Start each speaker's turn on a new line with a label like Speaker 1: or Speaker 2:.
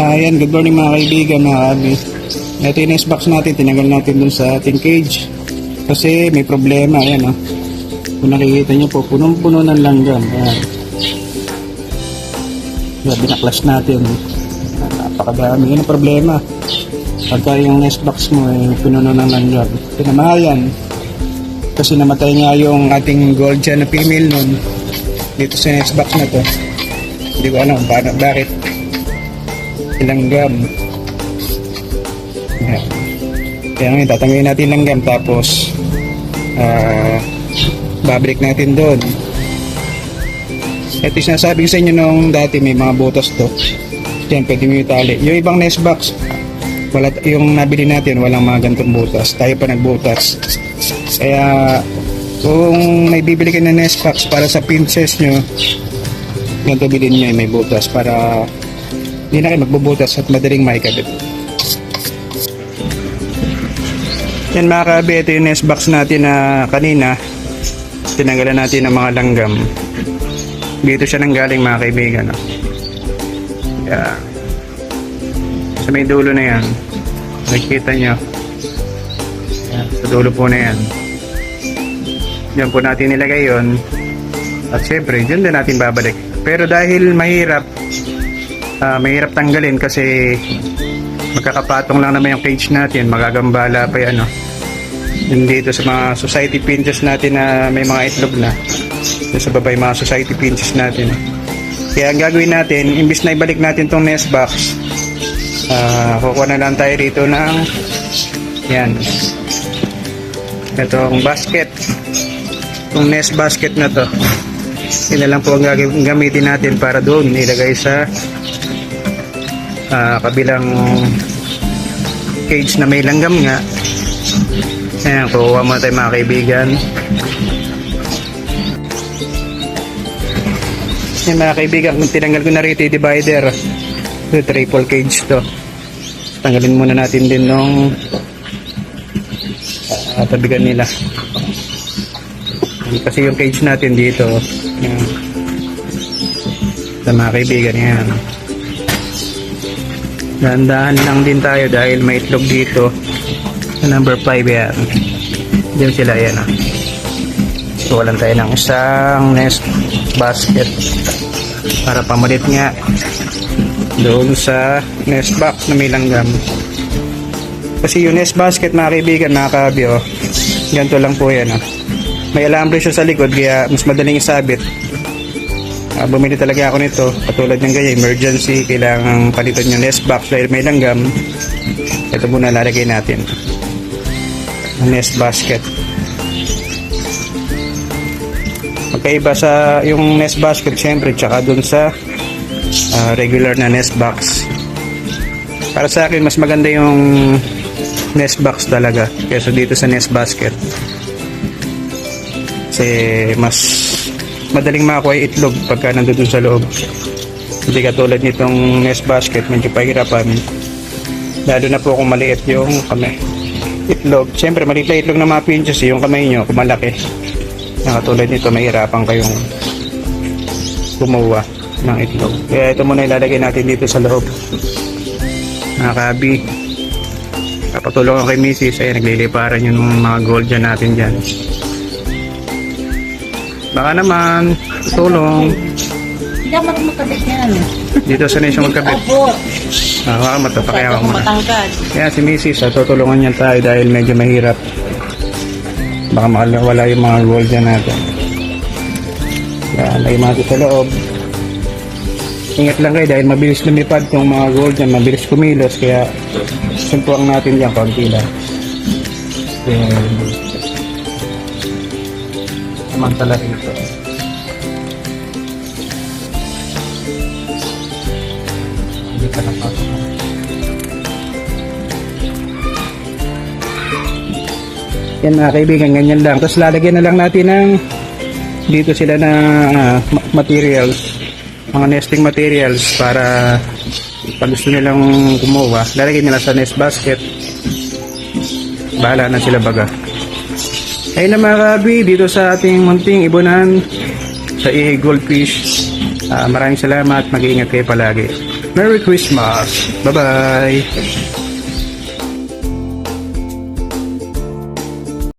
Speaker 1: Ayan, good morning mga kaibigan, mga abi. Ito yung box natin, tinanggal natin dun sa ating cage. Kasi may problema, ayan o. Kung nakikita nyo po, punong-puno ng langgam. Ayan. Kaya binaklas natin. Napakadami. Yan ang problema. Pagka yung nest box mo ay pununo ng langgam. Pinamahayan. Kasi namatay nga yung ating gold dyan na female nun. Dito sa nest box na to. Hindi ko alam paano, bakit ilang gram. Ayan. Kaya ngayon, tatanggalin natin ilang gram tapos ah babalik natin doon. Ito yung sinasabi sa inyo nung dati may mga butas to. Diyan, pwede mo itali. Yung ibang nest box, wala, yung nabili natin, walang mga gantong butas. Tayo pa nagbutas. Kaya, kung may bibili ka na nest box para sa princess nyo, ganito bilhin nyo may butas para hindi na kayo magbubutas at madaling maikabit. Yan mga kabi, ito yung nest box natin na kanina. Tinanggalan natin ng mga langgam. Dito siya nang galing mga kaibigan. No? Yeah. Sa may dulo na yan. Nakikita nyo. Yan, sa dulo po na yan. Diyan po natin nilagay yon At syempre, dyan din natin babalik. Pero dahil mahirap, ah, mahirap tanggalin kasi magkakapatong lang naman yung cage natin. Magagambala pa yan. No? Yung dito sa mga society pinches natin na may mga itlog na. Yung sa baba mga society pinches natin. Kaya ang gagawin natin, imbis na ibalik natin tong nest box, ah kukuha na lang tayo rito ng yan. Itong basket. Itong nest basket na to. Yun lang po ang gamitin natin para doon ilagay sa ah, kabilang cage na may langgam nga. Ayan, kukuha muna tayo mga kaibigan. Ayan mga kaibigan, kung tinanggal ko na rito yung divider. Ito, triple cage to. Tanggalin muna natin din nung uh, tabigan nila. Kasi yung cage natin dito. Ayan. Sa mga kaibigan, yan. Dahan-dahan lang din tayo dahil may itlog dito. Sa number 5 yan. Diyan sila yan ah. So, walan tayo ng isang nest basket para pamalit nga doon sa nest box na may langgam. Kasi yung nest basket mga kaibigan, mga kabyo, ganito lang po yan ah. May alambre siya sa likod kaya mas madaling isabit. Ah, bumili talaga ako nito. Katulad ng ganyan, emergency, kailangan palitan yung nest box dahil may langgam. Ito muna lalagay natin. Nest basket. Magkaiba sa yung nest basket syempre tsaka dun sa ah, regular na nest box. Para sa akin mas maganda yung nest box talaga kaysa dito sa nest basket. Kasi mas madaling makakuha yung itlog pagka nandun sa loob. Hindi katulad nitong nest basket, medyo pahirapan. Lalo na po kung maliit yung kamay. Itlog. Siyempre, maliit na itlog ng mga pinches, yung kamay nyo, kung malaki. Yung katulad nito, mahirapan kayong kumuha ng itlog. Kaya ito muna ilalagay natin dito sa loob. Mga kabi. Kapatulong ako kay Mrs. Ay, nagliliparan yung mga gold dyan natin dyan. Baka naman, tulong.
Speaker 2: Hindi ako magkabit yan.
Speaker 1: Dito sa nation magkabit.
Speaker 2: Opo.
Speaker 1: Ah, baka matapakaya
Speaker 2: Masyado
Speaker 1: mo na.
Speaker 2: matangkad.
Speaker 1: Kaya si Mrs. Ah, tutulungan niya tayo dahil medyo mahirap. Baka makawala yung mga gold dyan natin. Kaya mga ito sa loob. Ingat lang kayo dahil mabilis lumipad yung mga gold dyan, mabilis kumilos. Kaya suntuang natin dyan, konti lang. Then, samantala rito. Hindi ka napasok. Yan mga kaibigan, ganyan lang. Tapos lalagyan na lang natin ng dito sila na ma- materials, mga nesting materials para pag gusto nilang kumuha, lalagyan nila sa nest basket. Bahala na sila baga. Ayun na mga kabi, dito sa ating munting ibunan sa Ihi Goldfish. Ah, maraming salamat, mag-iingat kayo palagi. Merry Christmas! Bye-bye!